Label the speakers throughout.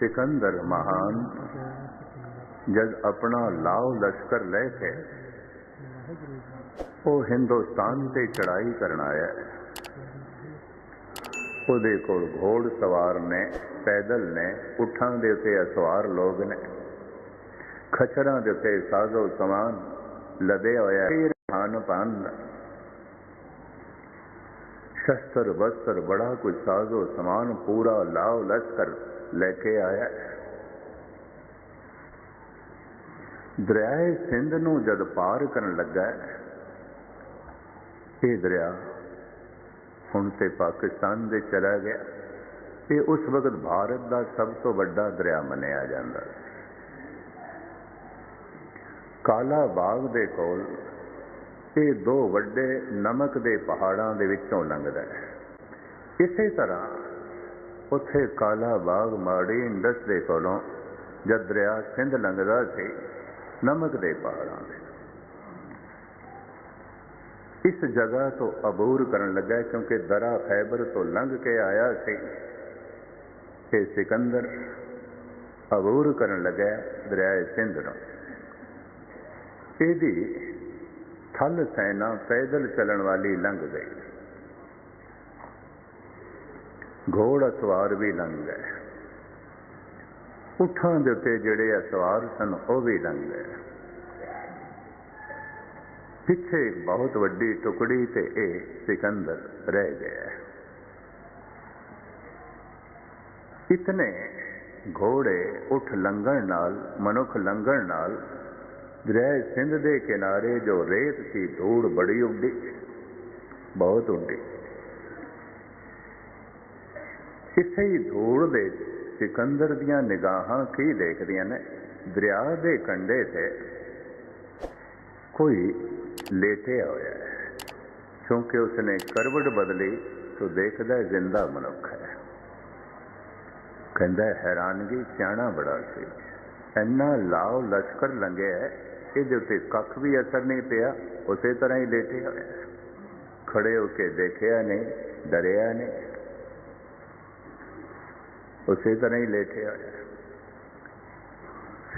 Speaker 1: ਸਿਕੰਦਰ ਮਹਾਨ ਜਦ ਆਪਣਾ ਲਾਉ ਲਸ਼ਕਰ ਲੈ ਕੇ ਉਹ ਹਿੰਦੁਸਤਾਨ ਤੇ ਚੜਾਈ ਕਰਨ ਆਇਆ ਉਹਦੇ ਕੋਲ ਘੋੜ ਸਵਾਰ ਨੇ ਪੈਦਲ ਨੇ ਉਠਾਂ ਦੇ ਉੱਤੇ ਅਸਵਾਰ ਲੋਕ ਨੇ ਖਚਰਾਂ ਦੇ ਉੱਤੇ ਸਾਜ਼ੋ ਸਮਾਨ ਲਦੇ ਹੋਇਆ ਖਾਨ ਪਾਨ ਸ਼ਸਤਰ ਵਸਤਰ ਬੜਾ ਕੁਝ ਸਾਜ਼ੋ ਸਮਾਨ ਪੂਰਾ ਲਾਉ ਲਸ਼ਕਰ ਲੈ ਕੇ ਆਇਆ। ਦਰਿਆਏ ਸਿੰਧ ਨੂੰ ਜਦ ਪਾਰ ਕਰਨ ਲੱਗਾ, ਇਹ ਦਰਿਆ ਹੁਣ ਤੇ ਪਾਕਿਸਤਾਨ ਦੇ ਚਲਾ ਗਿਆ ਇਹ ਉਸ ਵਕਤ ਭਾਰਤ ਦਾ ਸਭ ਤੋਂ ਵੱਡਾ ਦਰਿਆ ਮੰਨਿਆ ਜਾਂਦਾ। ਕਾਲਾ ਬਾਗ ਦੇ ਕੋਲ ਇਹ ਦੋ ਵੱਡੇ ਨਮਕ ਦੇ ਪਹਾੜਾਂ ਦੇ ਵਿੱਚੋਂ ਲੰਘਦਾ ਹੈ। ਇਸੇ ਤਰ੍ਹਾਂ ਉੱਥੇ ਕਾਲਾ ਬਾਗ ਮਾੜੀ ਇੰਡਸ ਦੇ ਕੋਲੋਂ ਜਦ ਦਰਿਆ ਸਿੰਧ ਲੰਘਦਾ ਸੀ, ਨਮਕ ਦੇ ਪਹਾੜਾਂ ਦੇ ਇਸ ਜਗ੍ਹਾ ਤੋਂ ਅਬੂਰ ਕਰਨ ਲੱਗਾ ਕਿਉਂਕਿ ਦਰਾ ਖੈਬਰ ਤੋਂ ਲੰਘ ਕੇ ਆਇਆ ਸੀ। ਤੇ ਸਿਕੰਦਰ ਅਬੂਰ ਕਰਨ ਲੱਗਾ ਦਰਿਆ ਸਿੰਧ ਨੂੰ। ਇਹਦੀ ਥਲ ਸੈਨਾ ਪੈਦਲ ਚੱਲਣ ਵਾਲੀ ਲੰਘ ਗਈ। ਘੋੜ ਸਵਾਰ ਵੀ ਲੰਘ ਗਏ ਉਠਾਂ ਦੇ ਉੱਤੇ ਜਿਹੜੇ ਸਵਾਰ ਸਨ, ਉਹ ਵੀ ਲੰਘ ਗਏ ਪਿੱਛੇ ਬਹੁਤ ਵੱਡੀ ਟੁਕੜੀ ਤੇ ਇਹ ਸਿਕੰਦਰ ਰਹਿ ਗਿਆ ਇਤਨੇ ਘੋੜੇ ਉਠ ਲੰਘਣ ਨਾਲ, ਮਨੁੱਖ ਲੰਘਣ ਨਾਲ ਦਰਿਆ ਸਿੰਧ ਦੇ ਕਿਨਾਰੇ ਜੋ ਰੇਤ ਸੀ ਧੂੜ ਬੜੀ ਉੱਡੀ, ਬਹੁਤ ਉੱਡੀ। ਇਸੇ ਹੀ ਧੂੜ ਦੇ ਸਿਕੰਦਰ ਦੀਆਂ ਨਿਗਾਹਾਂ ਕੀ ਦੇਖਦੀਆਂ ਨੇ? ਦਰਿਆ ਦੇ ਕੰਢੇ ਤੇ ਕੋਈ ਲੇਟਿਆ ਹੋਇਆ ਹੈ। ਕਿਉਂਕਿ ਉਸਨੇ ਕਰਵਟ ਬਦਲੀ तो ਦੇਖਦਾ ਜ਼ਿੰਦਾ ਮਨੁੱਖ ਹੈ। ਕਹਿੰਦਾ ਹੈਰਾਨਗੀ ਸਿਆਣਾ ਬੜਾ ਸੀ। ਇੰਨਾ ਲਾਓ ਲਸ਼ਕਰ ਲੰਘਿਆ ਇਹਦੇ ਉੱਤੇ ਕੱਖ ਵੀ ਅਸਰ ਨਹੀਂ ਪਿਆ, ਉਸੇ ਤਰ੍ਹਾਂ ਹੀ ਲੇਟਿਆ ਹੋਇਆ ਖੜੇ ਹੋ ਕੇ ਦੇਖਿਆ ਨਹੀਂ, ਡਰਿਆ ਨਹੀਂ। ਉਸੇ ਤਰ੍ਹਾਂ ਹੀ ਲੇਟਿਆ ਹੋਇਆ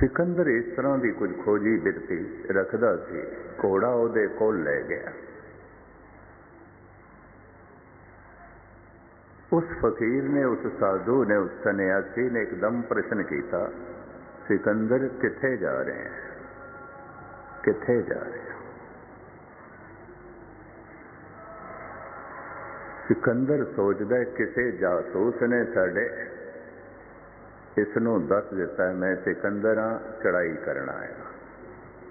Speaker 1: ਸਿਕੰਦਰ ਇਸ ਤਰ੍ਹਾਂ ਦੀ ਕੁਝ ਖੋਜੀ ਬਿਰਤੀ ਰੱਖਦਾ ਸੀ, ਘੋੜਾ ਉਹਦੇ ਕੋਲ ਲੈ ਗਿਆ। ਉਸ ਫਕੀਰ ਨੇ, ਉਸ ਸਾਧੂ ਨੇ, ਉਸ ਸੰਨਿਆਸੀ ਨੇ ਇੱਕਦਮ ਪ੍ਰਸ਼ਨ ਕੀਤਾ, ਸਿਕੰਦਰ ਕਿੱਥੇ ਜਾ ਰਹੇ ਹੈ? ਕਿੱਥੇ ਜਾ ਰਹੇ? ਹੋ ਸਿਕੰਦਰ ਸੋਚਦਾ ਕਿਸੇ ਜਾਸੂਸ ਨੇ ਸਾਡੇ ਇਸ ਨੂੰ ਦੱਸ ਦਿੱਤਾ ਮੈਂ ਸਿਕੰਦਰ ਆ ਚੜਾਈ ਕਰਨ ਆਇਆ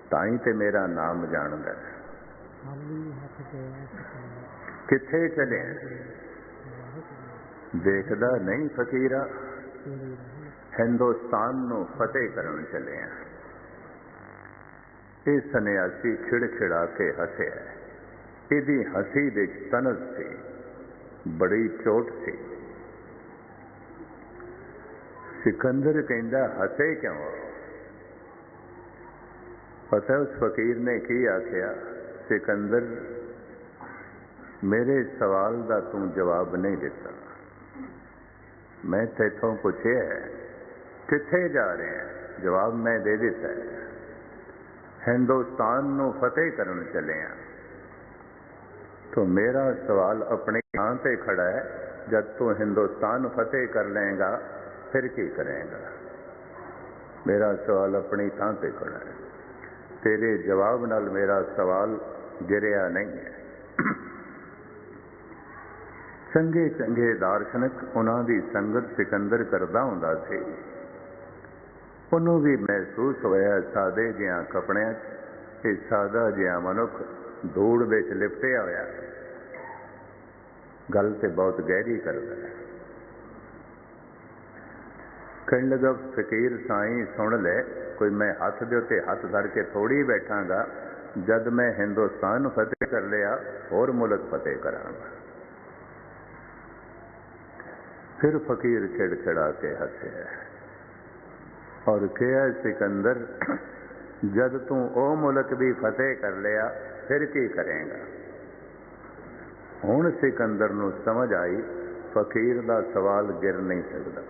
Speaker 1: ਤਾਂ ਹੀ ਤੇ ਮੇਰਾ ਨਾਮ ਜਾਣਦਾ ਕਿੱਥੇ ਚਲੇ? ਦੇਖਦਾ ਨਹੀਂ ਫਕੀਰਾ। ਹਿੰਦੁਸਤਾਨ ਨੂੰ ਫਤਿਹ ਕਰਨ ਚੱਲੇ ਆ ਇਹ ਸੰਨਿਆਸੀ ਖਿੜਖਿੜਾ ਕੇ ਹੱਸਿਆ ਇਹਦੀ ਹਸੀ ਦੇ ਤਨਸ ਸੀ, ਬੜੀ ਚੋਟ ਸੀ। سکندر کہندہ ہسے کیوں؟ پتہ اس فقیر نے کیا کیا سکندر، میرے سوال دا تم جواب نہیں دیتا میں تیتھوں پوچھے ہے، کتھے جا رہے ہیں؟ جواب میں دے دیتا ہے۔ ہندوستان نو فتح کرنے چلے ہیں۔ تو میرا سوال اپنے یہاں پہ کھڑا ہے، جب تو ہندوستان فتح کر لیں گا ਫਿਰ ਕੀ ਕਰੇਗਾ? ਮੇਰਾ ਸਵਾਲ ਆਪਣੀ ਥਾਂ ਤੇ ਖੜਾ ਹੈ। ਤੇਰੇ ਜਵਾਬ ਨਾਲ ਮੇਰਾ ਸਵਾਲ ਗਿਰਿਆ ਨਹੀਂ ਹੈ। ਚੰਗੇ ਚੰਗੇ ਦਾਰਸ਼ਨਿਕ ਉਹਨਾਂ ਦੀ ਸੰਗਤ ਸਿਕੰਦਰ ਕਰਦਾ ਹੁੰਦਾ ਸੀ। ਉਹਨੂੰ ਵੀ ਮਹਿਸੂਸ ਹੋਇਆ ਸਾਦੇ ਜਿਹਾ ਕਪੜਿਆਂ 'ਚ ਇਹ ਸਾਦਾ ਜਿਹਾ ਮਨੁੱਖ ਧੂੜ ਵਿੱਚ ਲਿਪਟਿਆ ਹੋਇਆ। ਗੱਲ ਤੇ ਬਹੁਤ ਗਹਿਰੀ ਕਰਦਾ ਹੈ। ਕਹਿਣ ਲੱਗਾ, ਫਕੀਰ ਸਾਈਂ, ਸੁਣ ਲੈ, ਕੋਈ ਮੈਂ ਹੱਥ ਦੇ ਉੱਤੇ ਹੱਥ ਧਰ ਕੇ ਥੋੜੀ ਬੈਠਾਂਗਾ, ਜਦ ਮੈਂ ਹਿੰਦੁਸਤਾਨ ਫਤਿਹ ਕਰ ਲਿਆ, ਹੋਰ ਮੁਲਕ ਫਤਿਹ ਕਰਾਂਗਾ। ਫਿਰ ਫਕੀਰ ਖਿੜਖਿੜਾ ਕੇ ਹੱਸਿਆ ਔਰ ਕਿਹਾ, ਸਿਕੰਦਰ, ਜਦ ਤੂੰ ਉਹ ਮੁਲਕ ਵੀ ਫਤਿਹ ਕਰ ਲਿਆ, ਫਿਰ ਕੀ ਕਰੇਗਾ? ਹੁਣ ਸਿਕੰਦਰ ਨੂੰ ਸਮਝ ਆਈ, ਫਕੀਰ ਦਾ ਸਵਾਲ ਗਿਰ ਨਹੀਂ ਸਕਦਾ।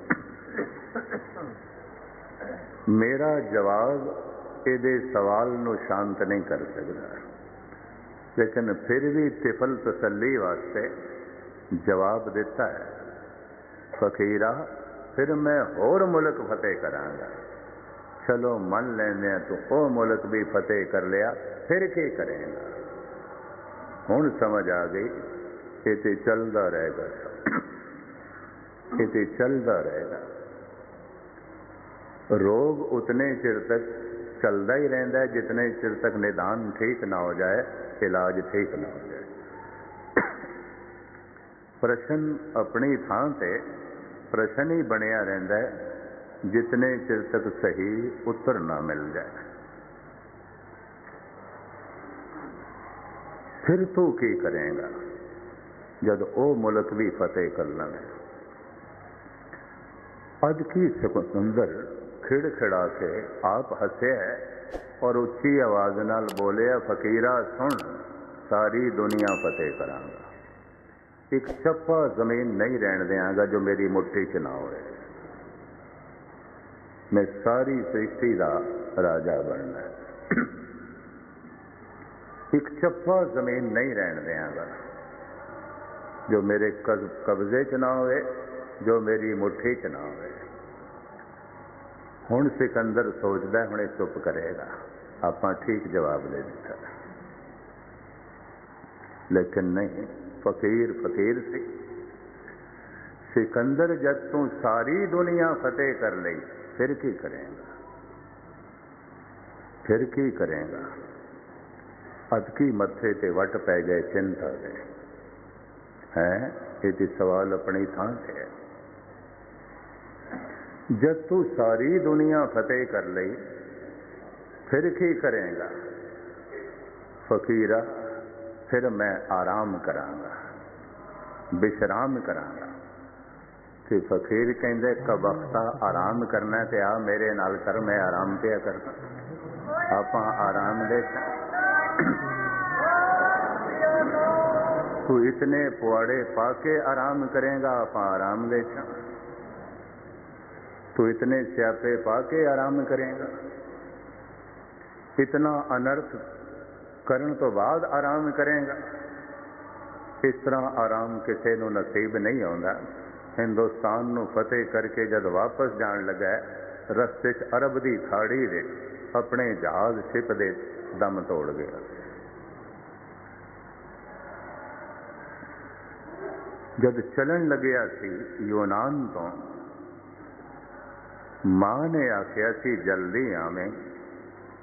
Speaker 1: ਮੇਰਾ ਜਵਾਬ ਇਹਦੇ ਸਵਾਲ ਨੂੰ ਸ਼ਾਂਤ ਨਹੀਂ ਕਰ ਸਕਦਾ ਲੇਕਿਨ ਫਿਰ ਵੀ ਤਿਫਲ ਤਸੱਲੀ ਵਾਸਤੇ ਜਵਾਬ ਦਿੱਤਾ ਹੈ ਫਕੀਰਾ ਫਿਰ ਮੈਂ ਹੋਰ ਮੁਲਕ ਫਤਿਹ ਕਰਾਂਗਾ ਚਲੋ ਮੰਨ ਲੈਂਦੇ ਆ ਤੂੰ ਉਹ ਮੁਲਕ ਵੀ ਫਤਿਹ ਕਰ ਲਿਆ ਫਿਰ ਕੀ ਕਰੇਗਾ ਹੁਣ ਸਮਝ ਆ ਗਈ ਇਹ ਤੇ ਚੱਲਦਾ ਰਹੇਗਾ ਇਹ ਤੇ ਚੱਲਦਾ ਰਹੇਗਾ ਰੋਗ ਉਤਨੇ ਚਿਰ ਤੱਕ ਚੱਲਦਾ ਹੀ ਰਹਿੰਦਾ ਹੈ, ਜਿਤਨੇ ਚਿਰ ਤੱਕ ਨਿਦਾਨ ਠੀਕ ਨਾ ਹੋ ਜਾਏ, ਇਲਾਜ ਠੀਕ ਨਾ ਹੋ ਜਾਏ। ਪ੍ਰਸ਼ਨ ਆਪਣੀ ਥਾਂ ਤੇ ਪ੍ਰਸ਼ਨ ਹੀ ਬਣਿਆ ਰਹਿੰਦਾ ਹੈ, ਜਿਤਨੇ ਚਿਰ ਤੱਕ ਸਹੀ ਉੱਤਰ ਨਾ ਮਿਲ ਜਾਏ। ਫਿਰ ਤੂੰ ਕੀ ਕਰੇਗਾ, ਜਦ ਉਹ ਮੁਲਕ ਵੀ ਫਤਿਹ ਕਰ ਲਵੇ ਅੱਜ ਕੀ ਸਕੁੰਦਰ ਸੁੰਦਰ ਖਿੜ ਖਿੜਾ ਕੇ ਆਪ ਹੱਸਿਆ ਔਰ ਉੱਚੀ ਆਵਾਜ਼ ਨਾਲ ਬੋਲਿਆ, ਫਕੀਰਾ, ਸੁਣ, ਸਾਰੀ ਦੁਨੀਆ ਫਤਿਹ ਕਰਾਂਗਾ। ਇੱਕ ਚੱਪਾ ਜ਼ਮੀਨ ਨਹੀਂ ਰਹਿਣ ਦਿਆਂਗਾ ਜੋ ਮੇਰੀ ਮੁੱਠੀ 'ਚ ਨਾ ਹੋਵੇ। ਮੈਂ ਸਾਰੀ ਸ੍ਰਿਸ਼ਟੀ ਦਾ ਰਾਜਾ ਬਣਨਾ ਇੱਕ ਚੱਪਾ ਜ਼ਮੀਨ ਨਹੀਂ ਰਹਿਣ ਦਿਆਂਗਾ ਜੋ ਮੇਰੇ ਕਬਜ਼ੇ 'ਚ ਨਾ ਹੋਵੇ, ਜੋ ਮੇਰੀ ਮੁੱਠੀ 'ਚ ਨਾ ਹੋਵੇ। ਹੁਣ ਸਿਕੰਦਰ ਸੋਚਦਾ ਹੁਣੇ ਚੁੱਪ ਕਰੇਗਾ। ਆਪਾਂ ਠੀਕ ਜਵਾਬ ਦੇ ਦਿੱਤਾ। ਲੇਕਿਨ ਨਹੀਂ, ਫਕੀਰ ਫਕੀਰ ਸੀ। ਸਿਕੰਦਰ ਜਦ ਤੋਂ ਸਾਰੀ ਦੁਨੀਆ ਫਤਿਹ ਕਰ ਲਈ, ਫਿਰ ਕੀ ਕਰੇਗਾ? ਫਿਰ ਕੀ ਕਰੇਗਾ? ਅਦਕੀ ਮੱਥੇ ਤੇ ਵਟ ਪੈ ਗਏ ਚਿੰਤਾ ਦੇ। ਹੈ ਇਹ ਤੇ ਸਵਾਲ ਆਪਣੀ ਥਾਂ ਤੇ ਹੈ। ਜਦ ਤੂੰ ਸਾਰੀ ਦੁਨੀਆ ਫਤਿਹ ਕਰ ਲਈ ਫਿਰ ਕੀ ਕਰੇਗਾ ਫਕੀਰਾ ਫਿਰ ਮੈਂ ਆਰਾਮ ਕਰਾਂਗਾ ਬਿਸ਼ਰਾਮ ਕਰਾਂਗਾ ਤੇ ਫਕੀਰ ਕਹਿੰਦੇ ਕਬਖਤਾ ਆਰਾਮ ਕਰਨਾ ਤੇ ਆ ਮੇਰੇ ਨਾਲ ਕਰ ਮੈਂ ਆਰਾਮ ਪਿਆ ਕਰਦਾ ਆਪਾਂ ਆਰਾਮ ਦੇ ਤੂੰ ਇਤਨੇ ਪੁਆੜੇ ਪਾ ਕੇ ਆਰਾਮ ਕਰੇਗਾ ਆਪਾਂ ਆਰਾਮ ਦੇ ਤੂੰ ਇਤਨੇ ਸਿਆਪੇ ਪਾ ਕੇ ਆਰਾਮ ਕਰੇਗਾ। ਇਤਨਾ ਅਨਰਥ ਕਰਨ ਤੋਂ ਬਾਅਦ ਆਰਾਮ ਕਰੇਗਾ। ਇਸ ਤਰ੍ਹਾਂ ਆਰਾਮ ਕਿਸੇ ਨੂੰ ਨਸੀਬ ਨਹੀਂ ਆਉਂਦਾ। ਹਿੰਦੁਸਤਾਨ ਨੂੰ ਫਤਿਹ ਕਰਕੇ ਜਦ ਵਾਪਸ ਜਾਣ ਲੱਗਾ ਰਸਤੇ 'ਚ ਅਰਬ ਦੀ ਖਾੜੀ ਦੇ ਆਪਣੇ ਜਹਾਜ਼ ਸ਼ਿਪ ਦੇ ਦਮ ਤੋੜ ਗਿਆ ਜਦ ਚੱਲਣ ਲੱਗਿਆ ਸੀ ਯੂਨਾਨ ਤੋਂ ਮਾਂ ਨੇ ਆਖਿਆ ਸੀ, ਜਲਦੀ ਆਵੇਂ।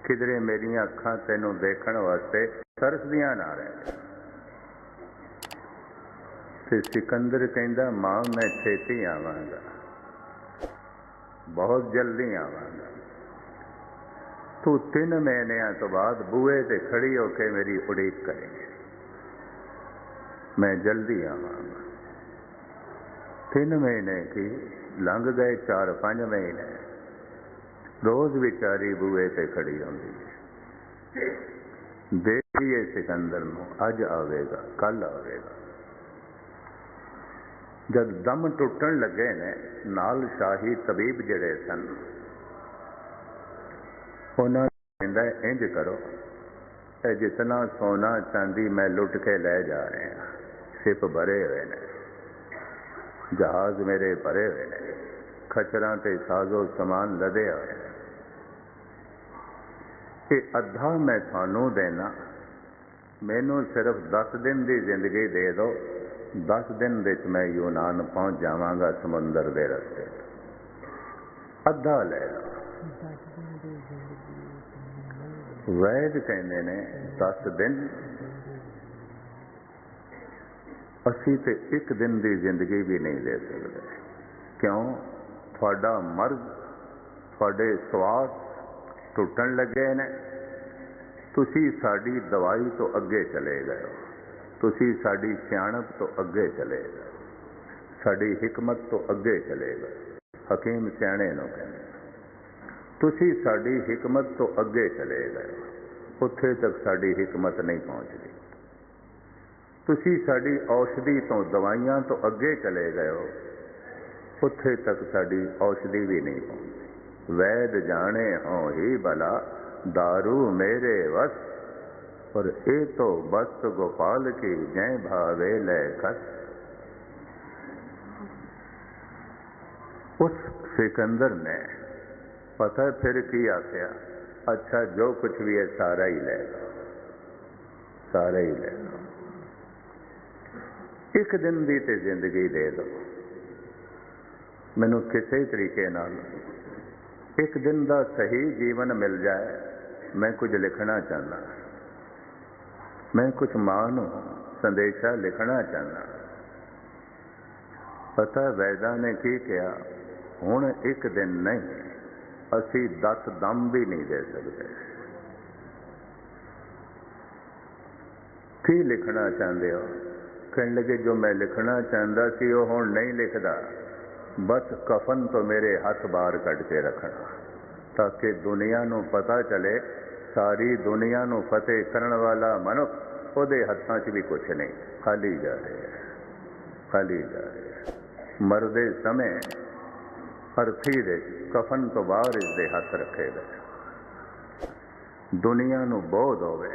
Speaker 1: ਕਿਧਰੇ ਮੇਰੀਆਂ ਅੱਖਾਂ ਤੈਨੂੰ ਦੇਖਣ ਵਾਸਤੇ ਤਰਸਦੀਆਂ ਨਾ ਰਹਿ ਤੇ ਸਿਕੰਦਰ ਕਹਿੰਦਾ, ਮਾਂ, ਮੈਂ ਛੇਤੀ ਆਵਾਂਗਾ। ਬਹੁਤ ਜਲਦੀ ਆਵਾਂਗਾ। ਤੂੰ ਤਿੰਨ ਮਹੀਨਿਆਂ ਤੋਂ ਬਾਅਦ ਬੂਏ ਤੇ ਖੜੀ ਹੋ ਕੇ ਮੇਰੀ ਉਡੀਕ ਕਰੇਂਗੇ। ਮੈਂ ਜਲਦੀ ਆਵਾਂਗਾ। ਤਿੰਨ ਮਹੀਨੇ ਕੀ ਲੰਘ ਗਏ 4-5 ਮਹੀਨੇ। ਰੋਜ਼ ਵਿਚਾਰੀ ਬੂਏ ਤੇ ਖੜੀ ਹੁੰਦੀ ਹੈ। ਦੇਖੀਏ ਸਿਕੰਦਰ ਨੂੰ, ਅੱਜ ਆਵੇਗਾ ਕੱਲ ਆਵੇਗਾ। ਜਦ ਦਮ ਟੁੱਟਣ ਲੱਗੇ ਨੇ, ਨਾਲ ਸ਼ਾਹੀ ਤਬੀਬ ਜਿਹੜੇ ਸਨ, ਉਹਨਾਂ ਕਹਿੰਦਾ, ਇੰਜ ਕਰੋ, ਇਹ ਜਿਤਨਾ ਸੋਨਾ ਚਾਂਦੀ ਮੈਂ ਲੁੱਟ ਕੇ ਲੈ ਜਾ ਰਿਹਾ, ਸਿਪ ਭਰੇ ਹੋਏ ਨੇ, ਜਹਾਜ਼ ਮੇਰੇ ਭਰੇ ਹੋਏ ਨੇ ਖਚਰਾਂ ਤੇ ਸਾਜ਼ੋ ਸਮਾਨ ਲਦੇ ਹੋਏ ਇਹ ਅੱਧਾ ਮੈਂ ਤੁਹਾਨੂੰ ਦੇਣਾ। ਮੈਨੂੰ ਸਿਰਫ 10 ਦਿਨ ਦੀ ਜ਼ਿੰਦਗੀ ਦੇ ਦਿਓ 10 ਦਿਨ ਵਿੱਚ ਮੈਂ ਯੂਨਾਨ ਪਹੁੰਚ ਜਾਵਾਂਗਾ ਸਮੁੰਦਰ ਦੇ ਰਸਤੇ। ਅੱਧਾ ਲੈ ਲਓ ਵੈਦ ਕਹਿੰਦੇ ਨੇ 10 ਦਿਨ। ਅਸੀਂ ਤੇ ਇੱਕ ਦਿਨ ਦੀ ਜ਼ਿੰਦਗੀ ਵੀ ਨਹੀਂ ਲੈ ਸਕਦੇ। ਕਿਉਂ? ਤੁਹਾਡਾ ਮਰਜ਼, ਤੁਹਾਡੇ ਸਵਾਸ ਟੁੱਟਣ ਲੱਗੇ ਨੇ। ਤੁਸੀਂ ਸਾਡੀ ਦਵਾਈ ਤੋਂ ਅੱਗੇ ਚਲੇ ਗਏ ਹੋ। ਤੁਸੀਂ ਸਾਡੀ ਸਿਆਣਪ ਤੋਂ ਅੱਗੇ ਚਲੇ ਗਏ ਸਾਡੀ ਹਕਮਤ ਤੋਂ ਅੱਗੇ ਚਲੇ ਗਏ ਹਕੀਮ ਸਿਆਣੇ ਨੂੰ ਕਹਿੰਦੇ ਤੁਸੀਂ ਸਾਡੀ ਹਕਮਤ ਤੋਂ ਅੱਗੇ ਚਲੇ ਗਏ ਉੱਥੇ ਤੱਕ ਸਾਡੀ ਹਕਮਤ ਨਹੀਂ ਪਹੁੰਚਦੀ। ਤੁਸੀਂ ਸਾਡੀ ਔਸ਼ਧੀ ਤੋਂ, ਦਵਾਈਆਂ ਤੋਂ ਅੱਗੇ ਚਲੇ ਗਏ ਹੋ। ਉੱਥੇ ਤੱਕ ਸਾਡੀ ਔਸ਼ਧੀ ਵੀ ਨਹੀਂ ਪਹੁੰਚਦੀ ਵੈਦ ਜਾਣੇ ਹੋ ਹੀ بلا दारू میرے ਵਸ। اور ਇਹ تو بس ਗੋਪਾਲ کی ਜੈ ਭਾਵੇ ਲੈ ਕਰ اس سکندر نے پتہ پھر کیا کیا اچھا جو کچھ بھی ہے سارا ہی لے لو سارا ہی لے لو ایک دن دی تے زندگی دے دو ਮੈਨੂੰ ਕਿਸੇ ਤਰੀਕੇ ਨਾਲ ਇੱਕ ਦਿਨ ਦਾ ਸਹੀ ਜੀਵਨ ਮਿਲ ਜਾਏ, ਮੈਂ ਕੁਝ ਲਿਖਣਾ ਚਾਹੁੰਦਾ। ਮੈਂ ਕੁਝ ਮਾਂ ਨੂੰ ਸੰਦੇਸ਼ਾ ਲਿਖਣਾ ਚਾਹੁੰਦਾ। ਪਤਾ ਵੈਦਾਂ ਨੇ ਕੀ ਕਿਹਾ, ਹੁਣ ਇੱਕ ਦਿਨ ਨਹੀਂ, ਅਸੀਂ 10 ਦਮ ਵੀ ਨਹੀਂ ਦੇ ਸਕਦੇ। ਕੀ ਲਿਖਣਾ ਚਾਹੁੰਦੇ ਹੋ? ਕਹਿਣ ਲੱਗੇ, ਜੋ ਮੈਂ ਲਿਖਣਾ ਚਾਹੁੰਦਾ ਸੀ, ਉਹ ਹੁਣ ਨਹੀਂ ਲਿਖਦਾ। ਬਸ ਕਫਨ ਤੋਂ ਮੇਰੇ ਹੱਥ ਬਾਹਰ ਕੱਢ ਕੇ ਰੱਖਣਾ, ਤਾਂ ਕਿ ਦੁਨੀਆ ਨੂੰ ਪਤਾ ਚਲੇ, ਸਾਰੀ ਦੁਨੀਆ ਨੂੰ ਫਤਿਹ ਕਰਨ ਵਾਲਾ ਮਨੁੱਖ ਉਹਦੇ ਹੱਥਾਂ 'ਚ ਵੀ ਕੁਝ ਨਹੀਂ। ਖਾਲੀ ਜਾ ਰਿਹਾ ਖਾਲੀ ਜਾ ਰਿਹਾ ਮਰਦੇ ਸਮੇਂ ਅਰਥੀ ਦੇ ਕਫਨ ਤੋਂ ਬਾਹਰ ਇਸ ਦੇ ਹੱਥ ਰੱਖੇ ਗਏ ਦੁਨੀਆ ਨੂੰ ਬੋਧ ਹੋਵੇ